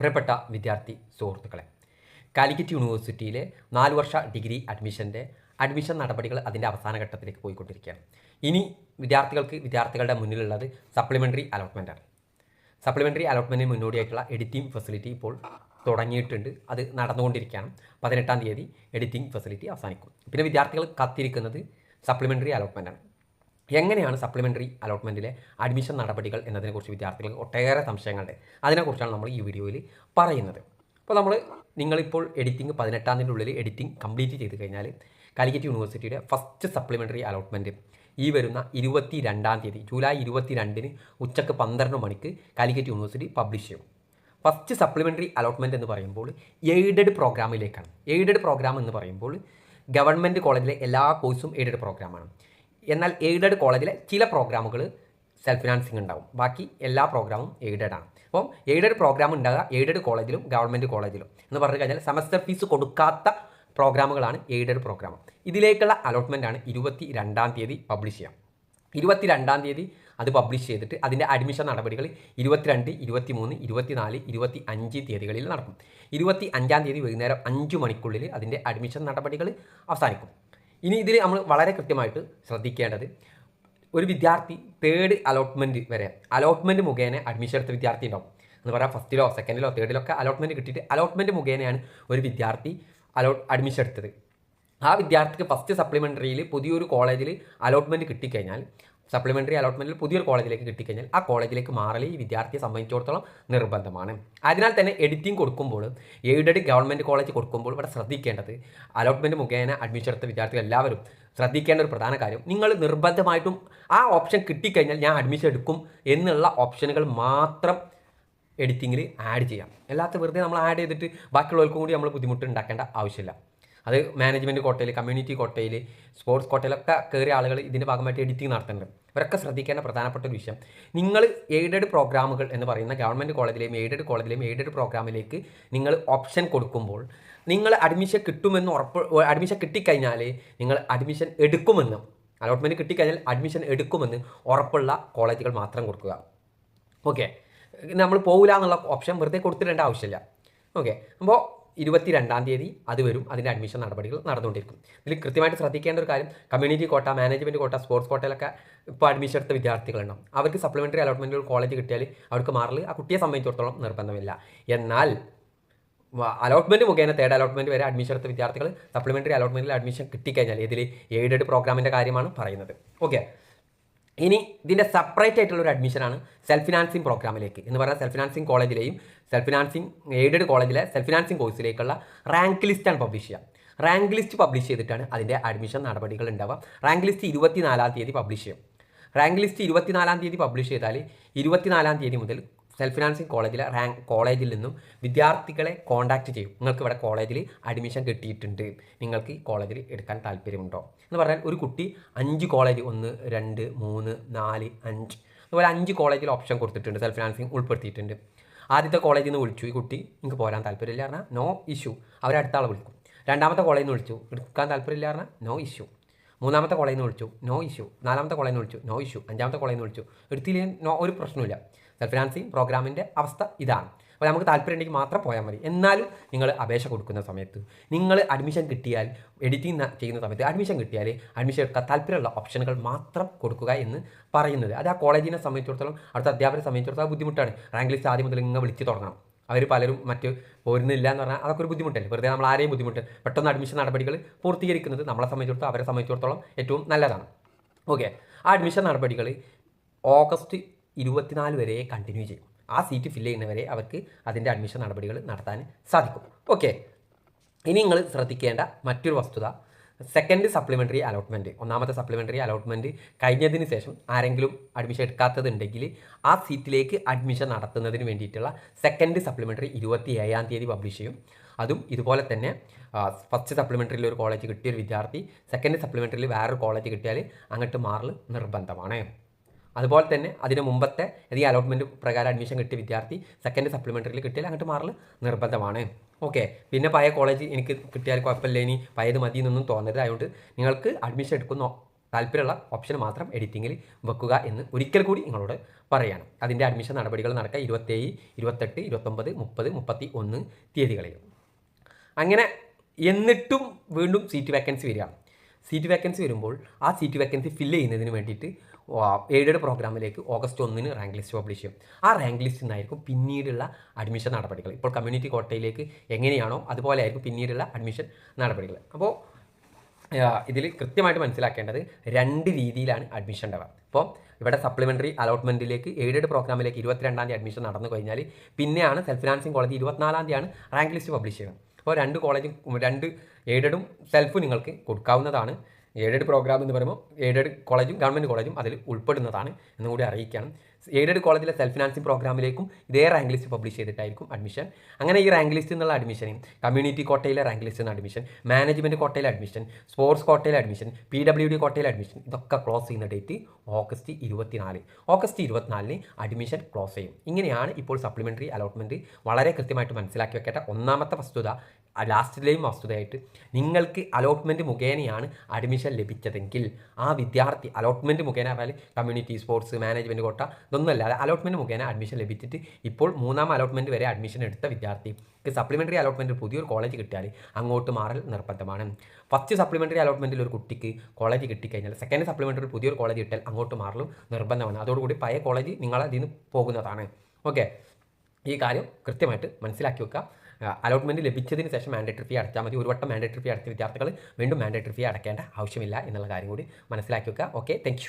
പ്രിയപ്പെട്ട വിദ്യാർത്ഥി സുഹൃത്തുക്കളെ കാലിക്കറ്റ് യൂണിവേഴ്സിറ്റിയിലെ നാല് വർഷ ഡിഗ്രി അഡ്മിഷന്റെ അഡ്മിഷൻ നടപടികൾ അതിന്റെ അവസാന ഘട്ടത്തിലേക്ക് പോയിക്കൊണ്ടിരിക്കുകയാണ്. ഇനി വിദ്യാർത്ഥികൾക്ക് വിദ്യാർത്ഥികളുടെ മുന്നിലുള്ളത് സപ്ലിമെന്ററി അലോട്ട്മെന്റാണ് സപ്ലിമെന്ററി അലോട്ട്മെന്റിന് മുന്നോടിയായിട്ടുള്ള എഡിറ്റിംഗ് ഫെസിലിറ്റി ഇപ്പോൾ തുടങ്ങിയിട്ടുണ്ട്. അത് നടന്നുകൊണ്ടിരിക്കുകയാണ്. പതിനെട്ടാം തീയതി എഡിറ്റിംഗ് ഫെസിലിറ്റി അവസാനിക്കും. പിന്നെ വിദ്യാർത്ഥികൾ കത്തിരിക്കുന്നത് സപ്ലിമെന്ററി അലോട്ട്മെന്റാണ് എങ്ങനെയാണ് സപ്ലിമെന്ററി അലോട്ട്മെന്റിലെ അഡ്മിഷൻ നടപടികൾ എന്നതിനെക്കുറിച്ച് വിദ്യാർത്ഥികൾക്ക് ഒട്ടേറെ സംശയങ്ങളുണ്ട്. അതിനെക്കുറിച്ചാണ് നമ്മൾ ഈ വീഡിയോയിൽ പറയുന്നത്. അപ്പോൾ നമ്മൾ നിങ്ങളിപ്പോൾ എഡിറ്റിംഗ് പതിനെട്ടാം തീയതി ഉള്ളിൽ എഡിറ്റിംഗ് കംപ്ലീറ്റ് ചെയ്ത് കഴിഞ്ഞാൽ കാലിക്കറ്റ് യൂണിവേഴ്സിറ്റിയുടെ ഫസ്റ്റ് സപ്ലിമെന്ററി അലോട്ട്മെന്റ് ഈ വരുന്ന ഇരുപത്തി രണ്ടാം തീയതി ജൂലൈ ഇരുപത്തി രണ്ടിന് ഉച്ചയ്ക്ക് പന്ത്രണ്ട് മണിക്ക് കാലിക്കറ്റ് യൂണിവേഴ്സിറ്റി പബ്ലിഷ് ചെയ്യും. ഫസ്റ്റ് സപ്ലിമെന്ററി അലോട്ട്മെന്റ് എന്ന് പറയുമ്പോൾ എയ്ഡഡ് പ്രോഗ്രാമിലേക്കാണ് എയ്ഡഡ് പ്രോഗ്രാം എന്ന് പറയുമ്പോൾ ഗവൺമെന്റ് കോളേജിലെ എല്ലാ കോഴ്സും എയ്ഡഡ് പ്രോഗ്രാമാണ് എന്നാൽ എയ്ഡഡ് കോളേജിലെ ചില പ്രോഗ്രാമുകൾ സെൽഫ് ഫിനാൻസിങ് ഉണ്ടാവും. ബാക്കി എല്ലാ പ്രോഗ്രാമും എയ്ഡഡ് ആണ്. അപ്പം എയ്ഡഡ് പ്രോഗ്രാം ഉണ്ടാകുക എയ്ഡഡ് കോളേജിലും ഗവൺമെന്റ് കോളേജിലും എന്ന് പറഞ്ഞു കഴിഞ്ഞാൽ സെമസ്റ്റർ ഫീസ് കൊടുക്കാത്ത പ്രോഗ്രാമുകളാണ് എയ്ഡഡ് പ്രോഗ്രാം. ഇതിലേക്കുള്ള അലോട്ട്മെന്റ് ആണ് ഇരുപത്തി രണ്ടാം തീയതി പബ്ലിഷ് ചെയ്യാം. ഇരുപത്തി രണ്ടാം തീയതി അത് പബ്ലിഷ് ചെയ്തിട്ട് അതിന്റെ അഡ്മിഷൻ നടപടികൾ ഇരുപത്തിരണ്ട് ഇരുപത്തി മൂന്ന് ഇരുപത്തിനാല് ഇരുപത്തി അഞ്ച് തീയതികളിൽ നടക്കും. ഇരുപത്തി അഞ്ചാം തീയതി വൈകുന്നേരം അഞ്ച് മണിക്കുള്ളിൽ അതിന്റെ അഡ്മിഷൻ നടപടികൾ അവസാനിക്കും. ഇനി ഇതിൽ നമ്മൾ വളരെ കൃത്യമായിട്ട് ശ്രദ്ധിക്കേണ്ടത് ഒരു വിദ്യാർത്ഥി തേർഡ് അലോട്ട്മെന്റ് വരെ അലോട്ട്മെന്റ് മുഖേന അഡ്മിഷൻ എടുത്ത വിദ്യാർത്ഥി ഉണ്ടാവും. എന്ന് പറയാം ഫസ്റ്റിലോ സെക്കൻഡിലോ തേർഡിലോ ഒക്കെ അലോട്ട്മെന്റ് കിട്ടിയിട്ട് അലോട്ട്മെന്റ് മുഖേനയാണ് ഒരു വിദ്യാർത്ഥി അലോട്ട് അഡ്മിഷൻ എടുത്തത്. ആ വിദ്യാർത്ഥിക്ക് ഫസ്റ്റ് സപ്ലിമെന്ററിയിൽ പുതിയൊരു കോളേജിൽ അലോട്ട്മെന്റ് കിട്ടിക്കഴിഞ്ഞാൽ സപ്ലിമെന്ററി അലോട്ട്മെന്റിൽ പുതിയൊരു കോളേജിലേക്ക് കിട്ടിക്കഴിഞ്ഞാൽ ആ കോളേജിലേക്ക് മാറൽ ഈ വിദ്യാർത്ഥിയെ സംബന്ധിച്ചിടത്തോളം നിർബന്ധമാണ്. അതിനാൽ തന്നെ എഡിറ്റിംഗ് കൊടുക്കുമ്പോൾ എയ്ഡഡ് ഗവൺമെന്റ് കോളേജ് കൊടുക്കുമ്പോൾ ഇവിടെ ശ്രദ്ധിക്കേണ്ടത് അലോട്ട്മെന്റ് മുഖേന അഡ്മിഷൻ എടുത്ത വിദ്യാർത്ഥികൾ എല്ലാവരും ശ്രദ്ധിക്കേണ്ട ഒരു പ്രധാന കാര്യം നിങ്ങൾ നിർബന്ധമായിട്ടും ആ ഓപ്ഷൻ കിട്ടിക്കഴിഞ്ഞാൽ ഞാൻ അഡ്മിഷൻ എടുക്കും എന്നുള്ള ഓപ്ഷനുകൾ മാത്രം എഡിറ്റിങ്ങിൽ ആഡ് ചെയ്യാം. അല്ലാത്ത വെറുതെ നമ്മൾ ആഡ് ചെയ്തിട്ട് ബാക്കിയുള്ളവർക്കും കൂടി നമ്മൾ ബുദ്ധിമുട്ട് ഉണ്ടാക്കേണ്ട ആവശ്യമില്ല. അത് മാനേജ്മെന്റ് കോട്ടയിൽ കമ്മ്യൂണിറ്റി കോട്ടയിൽ സ്പോർട്സ് കോട്ടയിലൊക്കെ കയറിയ ആളുകൾ ഇതിന്റെ ഭാഗമായിട്ട് എഡിറ്റിംഗ് നടത്തുന്നുണ്ട്. ഇവരൊക്കെ ശ്രദ്ധിക്കേണ്ട പ്രധാനപ്പെട്ട ഒരു വിഷയം. നിങ്ങൾ എയ്ഡഡ് പ്രോഗ്രാമുകൾ എന്ന് പറയുന്ന ഗവൺമെന്റ് കോളേജിലെയും എയ്ഡഡ് കോളേജിലെയും എയ്ഡഡ് പ്രോഗ്രാമിലേക്ക് നിങ്ങൾ ഓപ്ഷൻ കൊടുക്കുമ്പോൾ നിങ്ങൾ അഡ്മിഷൻ കിട്ടുമെന്ന് ഉറപ്പ് അഡ്മിഷൻ കിട്ടിക്കഴിഞ്ഞാൽ നിങ്ങൾ അഡ്മിഷൻ എടുക്കുമെന്ന് അലോട്ട്മെന്റ് കിട്ടിക്കഴിഞ്ഞാൽ അഡ്മിഷൻ എടുക്കുമെന്ന് ഉറപ്പുള്ള കോളേജുകൾ മാത്രം കൊടുക്കുക. ഓക്കെ നമ്മൾ പോകില്ല എന്നുള്ള ഓപ്ഷൻ വെറുതെ കൊടുത്തിടേണ്ട ആവശ്യമില്ല. ഓക്കെ അപ്പോൾ ഇരുപത്തി രണ്ടാം തീയതി അത് വരും. അതിന്റെ അഡ്മിഷൻ നടപടികൾ നടന്നുകൊണ്ടിരിക്കും. ഇതിൽ കൃത്യമായിട്ട് ശ്രദ്ധിക്കേണ്ട ഒരു കാര്യം കമ്മ്യൂണിറ്റി കോട്ട മാനേജ്മെന്റ് കോട്ട സ്പോർട്സ് കോട്ടയിലൊക്കെ ഇപ്പോൾ അഡ്മിഷൻ എടുത്ത വിദ്യാർത്ഥികളുണ്ടാവും അവർക്ക് സപ്ലിമെന്ററി അലോട്ട്മെന്റ് കോളേജ് കിട്ടിയാൽ അവർക്ക് മാറൽ ആ കുട്ടിയെ സംബന്ധിച്ചിടത്തോളം നിർബന്ധമില്ല. എന്നാൽ അലോട്ട്മെന്റ് മുഖേന തേർഡ് അലോട്ട്മെന്റ് വരെ അഡ്മിഷൻ എടുത്ത വിദ്യാർത്ഥികൾ സപ്ലിമെന്ററി അലോട്ട്മെന്റിൽ അഡ്മിഷൻ കിട്ടിക്കഴിഞ്ഞാൽ ഇതിൽ എയ്ഡഡ് പ്രോഗ്രാമിന്റെ കാര്യമാണ് പറയുന്നത്. ഓക്കെ ഇനി ഇതിന്റെ സെപ്പറേറ്റ് ആയിട്ടുള്ള ഒരു അഡ്മിഷനാണ് സെൽഫ് ഫിനാൻസിങ് പ്രോഗ്രാമിലേക്ക് എന്ന് പറഞ്ഞാൽ സെൽഫ് ഫിനാൻസിങ് കോളേജിലെയും സെൽഫ് ഫിനാൻസിങ് എയ്ഡഡ് കോളേജിലെ സെൽഫ് ഫിനാൻസിങ് കോഴ്സിലേക്കുള്ള റാങ്ക് ലിസ്റ്റാണ് പബ്ലിഷ് ചെയ്യുക. റാങ്ക് ലിസ്റ്റ് പബ്ലിഷ് ചെയ്തിട്ടാണ് അതിന്റെ അഡ്മിഷൻ നടപടികൾ ഉണ്ടാവുക. റാങ്ക് ലിസ്റ്റ് ഇരുപത്തിനാലാം തീയതി പബ്ലിഷ് ചെയ്യും. റാങ്ക് ലിസ്റ്റ് ഇരുപത്തിനാലാം തീയതി പബ്ലിഷ് ചെയ്താൽ ഇരുപത്തിനാലാം തീയതി മുതൽ സെൽഫ് ഫിനാൻസിങ് കോളേജിലെ റാങ്ക് കോളേജിൽ നിന്നും വിദ്യാർത്ഥികളെ കോൺടാക്റ്റ് ചെയ്യും. നിങ്ങൾക്ക് ഇവിടെ കോളേജിൽ അഡ്മിഷൻ കിട്ടിയിട്ടുണ്ട്. നിങ്ങൾക്ക് ഈ കോളേജിൽ എടുക്കാൻ താല്പര്യമുണ്ടോ? എന്ന് പറഞ്ഞാൽ ഒരു കുട്ടി അഞ്ച് കോളേജ് ഒന്ന് രണ്ട് മൂന്ന് നാല് അഞ്ച്. അതുപോലെ അഞ്ച് കോളേജിൽ ഓപ്ഷൻ കൊടുത്തിട്ടുണ്ട് സെൽഫ് ഫിനാൻസിങ് ഉൾപ്പെടുത്തിയിട്ടുണ്ട്. ആദ്യത്തെ കോളേജിൽ നിന്ന് വിളിച്ചു. ഈ കുട്ടി നിങ്ങൾക്ക് പോരാൻ താല്പര്യമില്ല പറഞ്ഞാൽ നോ ഇഷ്യൂ അവരടുത്ത ആളെ വിളിക്കും. രണ്ടാമത്തെ കോളേജിൽ നിന്ന് വിളിച്ചു. എടുക്കാൻ താല്പര്യമില്ല പറഞ്ഞാൽ നോ ഇഷ്യൂ മൂന്നാമത്തെ കോളേജിൽ നിന്ന് വിളിച്ചു. നോ ഇഷ്യൂ നാലാമത്തെ കോളേജിൽ നിന്ന് വിളിച്ചു. നോ ഇഷ്യൂ അഞ്ചാമത്തെ കോളേജിൽ നിന്ന് വിളിച്ചു. എടുത്തില്ലെങ്കിൽ നോ ഒരു പ്രശ്നമില്ല സെൽഫ് ഫിനാൻസിങ് പ്രോഗ്രാമിന്റെ അവസ്ഥ ഇതാണ്. അപ്പോൾ നമുക്ക് താല്പര്യം ഉണ്ടെങ്കിൽ മാത്രം പോയാൽ മതി. എന്നാലും നിങ്ങൾ അപേക്ഷ കൊടുക്കുന്ന സമയത്ത് നിങ്ങൾ അഡ്മിഷൻ കിട്ടിയാൽ എഡിറ്റിംഗ് ചെയ്യുന്ന സമയത്ത് അഡ്മിഷൻ കിട്ടിയാൽ അഡ്മിഷൻ എടുക്കാൻ താല്പര്യമുള്ള ഓപ്ഷനുകൾ മാത്രം കൊടുക്കുക എന്ന് പറയുന്നത്. അത് ആ കോളേജിനെ സംബന്ധിച്ചിടത്തോളം അടുത്ത അധ്യാപകരെ സംബന്ധിച്ചിടത്തോളം ബുദ്ധിമുട്ടാണ്. റാങ്ക് ലിസ്റ്റ് ആദ്യം മുതൽ ഇങ്ങനെ വിളിച്ച് തുടങ്ങണം. അവർ പലരും മറ്റ് പോരുന്നില്ല എന്ന് പറഞ്ഞാൽ അതൊക്കെ ഒരു ബുദ്ധിമുട്ടല്ലേ? വെറുതെ നമ്മൾ ആരെയും ബുദ്ധിമുട്ട് പെട്ടെന്ന് അഡ്മിഷൻ നടപടികൾ പൂർത്തീകരിക്കുന്നത് നമ്മളെ സംബന്ധിച്ചിടത്തോളം അവരെ സംബന്ധിച്ചിടത്തോളം ഏറ്റവും നല്ലതാണ്. ഓക്കെ ആ അഡ്മിഷൻ നടപടികൾ ഓഗസ്റ്റ് ഇരുപത്തിനാല് വരെ കണ്ടിന്യൂ ചെയ്യും. ആ സീറ്റ് ഫില്ല് ചെയ്യുന്നവരെ അവർക്ക് അതിന്റെ അഡ്മിഷൻ നടപടികൾ നടത്താൻ സാധിക്കും. ഓക്കെ ഇനി നിങ്ങൾ ശ്രദ്ധിക്കേണ്ട മറ്റൊരു വസ്തുത സെക്കൻഡ് സപ്ലിമെന്ററി അലോട്ട്മെന്റ് ഒന്നാമത്തെ സപ്ലിമെന്ററി അലോട്ട്മെന്റ് കഴിഞ്ഞതിന് ശേഷം ആരെങ്കിലും അഡ്മിഷൻ എടുക്കാത്തതുണ്ടെങ്കിൽ ആ സീറ്റിലേക്ക് അഡ്മിഷൻ നടത്തുന്നതിന് വേണ്ടിയിട്ടുള്ള സെക്കൻഡ് സപ്ലിമെന്ററി ഇരുപത്തി ഏഴാം തീയതി പബ്ലിഷ് ചെയ്യും. അതും ഇതുപോലെ തന്നെ ഫസ്റ്റ് സപ്ലിമെന്ററിയിൽ ഒരു കോളേജ് കിട്ടിയ ഒരു വിദ്യാർത്ഥി സെക്കൻഡ് സപ്ലിമെന്ററിയിൽ വേറൊരു കോളേജ് കിട്ടിയാൽ അങ്ങോട്ട് മാറൽ നിർബന്ധമാണ്. അതുപോലെ തന്നെ അതിന് മുമ്പത്തെ ഈ അലോട്ട്മെന്റ് പ്രകാരം അഡ്മിഷൻ കിട്ടിയ വിദ്യാർത്ഥി സെക്കൻഡ് സപ്ലിമെന്ററിയിൽ കിട്ടിയാൽ അങ്ങോട്ട് മാറൽ നിർബന്ധമാണ്. ഓക്കെ പിന്നെ പഴയ കോളേജ് എനിക്ക് കിട്ടിയാൽ കുഴപ്പമില്ല ഇനി. പഴയത് മതി എന്നൊന്നും തോന്നരുത്. അതുകൊണ്ട് നിങ്ങൾക്ക് അഡ്മിഷൻ എടുക്കുന്ന താല്പര്യമുള്ള ഓപ്ഷൻ മാത്രം എഡിറ്റിങ്ങിൽ വെക്കുക എന്ന് ഒരിക്കൽ കൂടി നിങ്ങളോട് പറയാണ്. അതിന്റെ അഡ്മിഷൻ നടപടികൾ നടക്കുക ഇരുപത്തേഴ് ഇരുപത്തെട്ട് ഇരുപത്തൊമ്പത് മുപ്പത് മുപ്പത്തി ഒന്ന് തീയതികളിൽ. അങ്ങനെ എന്നിട്ടും വീണ്ടും സീറ്റ് വേക്കൻസി വരികയാണ്. സീറ്റ് വേക്കൻസി വരുമ്പോൾ ആ സീറ്റ് വേക്കൻസി ഫില്ല് ചെയ്യുന്നതിന് വേണ്ടിയിട്ട് എയ്ഡഡ് പ്രോഗ്രാമിലേക്ക് ഓഗസ്റ്റ് ഒന്നിന് റാങ്ക് ലിസ്റ്റ് പബ്ലിഷ് ചെയ്യും. ആ റാങ്ക് ലിസ്റ്റിൽ നിന്നായിരിക്കും പിന്നീടുള്ള അഡ്മിഷൻ നടപടികൾ. ഇപ്പോൾ കമ്മ്യൂണിറ്റി കോട്ടയിലേക്ക് എങ്ങനെയാണോ അതുപോലെ ആയിരിക്കും പിന്നീടുള്ള അഡ്മിഷൻ നടപടികൾ. അപ്പോൾ ഇതിൽ കൃത്യമായിട്ട് മനസ്സിലാക്കേണ്ടത് രണ്ട് രീതിയിലാണ് അഡ്മിഷൻ ഉണ്ടാവുക. ഇപ്പോൾ ഇവിടെ സപ്ലിമെന്ററി അലോട്ട്മെന്റിലേക്ക് എയ്ഡഡ് പ്രോഗ്രാമിലേക്ക് ഇരുപത്തിരണ്ടാം തീയതി അഡ്മിഷൻ നടന്നു കഴിഞ്ഞാൽ പിന്നെയാണ് സെൽഫ് ഫിനാൻസിങ് കോളേജ് ഇരുപത്തിനാലാം തീയതിയാണ് റാങ്ക് ലിസ്റ്റ് പബ്ലിഷ് ചെയ്യുന്നത് അപ്പോൾ രണ്ട് കോളേജും രണ്ട് എയ്ഡഡും സെൽഫും നിങ്ങൾക്ക് കൊടുക്കാവുന്നതാണ്. എയ്ഡഡ് പ്രോഗ്രാം എന്ന് പറയുമ്പോൾ എയ്ഡഡ് കോളേജും ഗവൺമെന്റ് കോളേജും അതിൽ ഉൾപ്പെടുന്നതാണ് എന്നും കൂടി അറിയിക്കണം എയ്ഡഡ് കോളേജിലെ സെൽഫ് ഫിനാൻസിങ് പ്രോഗ്രാമിലേക്കും ഇതേ റാങ്ക് ലിസ്റ്റ് പബ്ലിഷ് ചെയ്തിട്ടായിരിക്കും അഡ്മിഷൻ അങ്ങനെ ഈ റാങ്ക് ലിസ്റ്റ് എന്നുള്ള അഡ്മിഷൻ കമ്മ്യൂണിറ്റി കോട്ടയിലെ റാങ്ക് ലിസ്റ്റ് എന്ന അഡ്മിഷൻ മാനേജ്മെന്റ് കോട്ടയിലെ അഡ്മിഷൻ സ്പോർട്സ് കോട്ടയിലെ അഡ്മിഷൻ പി ഡബ്ല്യു ഡി കോട്ടയിലെ അഡ്മിഷൻ ഇതൊക്കെ ക്ലോസ് ചെയ്യുന്ന ഡേറ്റ് ഓഗസ്റ്റ് ഇരുപത്തിനാല്. ഓഗസ്റ്റ് ഇരുപത്തിനാലിന് അഡ്മിഷൻ ക്ലോസ് ചെയ്യും. ഇങ്ങനെയാണ് ഇപ്പോൾ സപ്ലിമെന്ററി അലോട്ട്മെന്റ് വളരെ കൃത്യമായിട്ട് മനസ്സിലാക്കി വെക്കേണ്ട ഒന്നാമത്തെ വസ്തുത ലാസ്റ്റിലെയും വസ്തുതയായിട്ട് നിങ്ങൾക്ക് അലോട്ട്മെന്റ് മുഖേനയാണ് അഡ്മിഷൻ ലഭിച്ചതെങ്കിൽ ആ വിദ്യാർത്ഥി അലോട്ട്മെന്റ് മുഖേന പറഞ്ഞാൽ കമ്മ്യൂണിറ്റി സ്പോർട്സ് മാനേജ്മെന്റ് കോട്ട ഇതൊന്നുമല്ല. അലോട്ട്മെന്റ് മുഖേന അഡ്മിഷൻ ലഭിച്ചിട്ട് ഇപ്പോൾ മൂന്നാം അലോട്ട്മെന്റ് വരെ അഡ്മിഷൻ എടുത്ത വിദ്യാർത്ഥി സപ്ലിമെന്ററി അലോട്ട്മെന്റ് പുതിയൊരു കോളേജ് കിട്ടിയാൽ അങ്ങോട്ട് മാറൽ നിർബന്ധമാണ്. ഫസ്റ്റ് സപ്ലിമെന്ററി അലോട്ട്മെന്റിൽ ഒരു കുട്ടിക്ക് കോളേജ് കിട്ടിക്കഴിഞ്ഞാൽ സെക്കൻഡ് സപ്ലിമെന്ററി പുതിയൊരു കോളേജ് കിട്ടിയാൽ അങ്ങോട്ട് മാറലും നിർബന്ധമാണ്. അതോടുകൂടി പഴയ കോളേജ് നിങ്ങൾ അതിൽ നിന്ന് പോകുന്നതാണ്. ഓക്കെ ഈ കാര്യം കൃത്യമായിട്ട് മനസ്സിലാക്കി വെക്കുക. അലോട്ട്മെന്റ് ലഭിച്ചതിന് ശേഷം മാൻഡേറ്ററി ഫീ അടച്ചാൽ മതി. ഒരു വട്ടം മാൻഡേറ്ററി ഫീ അടച്ച വിദ്യാർത്ഥികൾ വീണ്ടും മാൻഡേറ്ററി ഫീ അടക്കേണ്ട ആവശ്യമില്ല എന്നുള്ള കാര്യം കൂടി മനസ്സിലാക്കി വെക്കുക. Okay thank